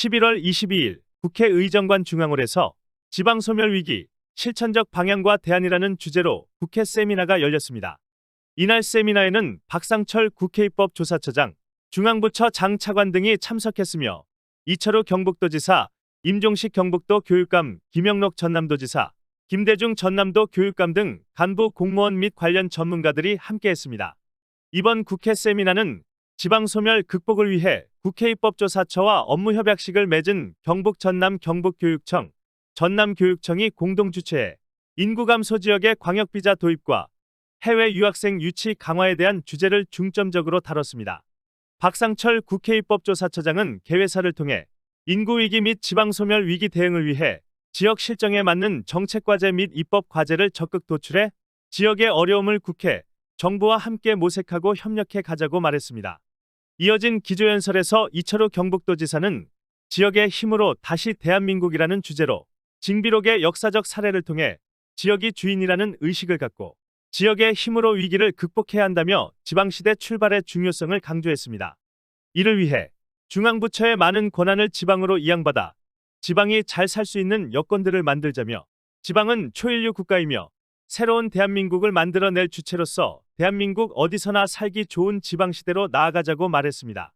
11월 22일 국회 의정관 중앙홀에서 지방소멸위기 실천적 방향과 대안이라는 주제로 국회 세미나가 열렸습니다. 이날 세미나에는 박상철 국회입법조사처장, 중앙부처 장 차관 등이 참석했으며 이철우 경북도지사, 임종식 경북도 교육감, 김영록 전남도지사, 김대중 전남도 교육감 등 간부 공무원 및 관련 전문가들이 함께했습니다. 이번 국회 세미나는 지방소멸 극복을 위해 국회 입법조사처와 업무협약식을 맺은 경북 전남 경북교육청, 전남교육청이 공동 주최해 인구 감소 지역의 광역비자 도입과 해외 유학생 유치 강화에 대한 주제를 중점적으로 다뤘습니다. 박상철 국회 입법조사처장은 개회사를 통해 인구위기 및 지방소멸 위기 대응을 위해 지역 실정에 맞는 정책과제 및 입법과제를 적극 도출해 지역의 어려움을 국회, 정부와 함께 모색하고 협력해 가자고 말했습니다. 이어진 기조연설에서 이철우 경북도지사는 지역의 힘으로 다시 대한민국이라는 주제로 징비록의 역사적 사례를 통해 지역이 주인이라는 의식을 갖고 지역의 힘으로 위기를 극복해야 한다며 지방시대 출발의 중요성을 강조했습니다. 이를 위해 중앙부처의 많은 권한을 지방으로 이양받아 지방이 잘 살 수 있는 여건들을 만들자며 지방은 초인류 국가이며 새로운 대한민국을 만들어낼 주체로서 대한민국 어디서나 살기 좋은 지방시대로 나아가자고 말했습니다.